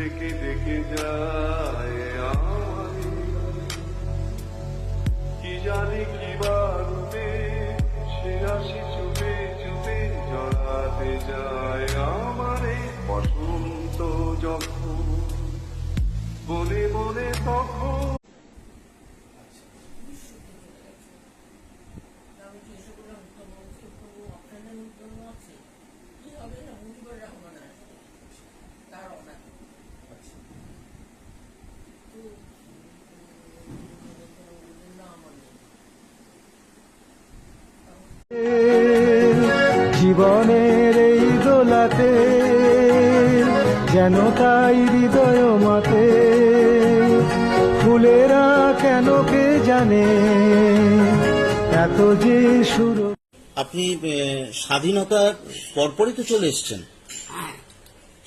ডেকে ডেকে যায় কি জানি কি বারুবে সে আসি চুপে চুপে জড়াতে যায় আমারে বসন্ত যখন। বলে বলে তখন জীবনের এই দোলাতে, যেন তাই হৃদয় মাতে। ফুলেরা কেন কে জানে, এত যে সুর আপনি স্বাধীনতার পরপরই তো চলে এসছেন।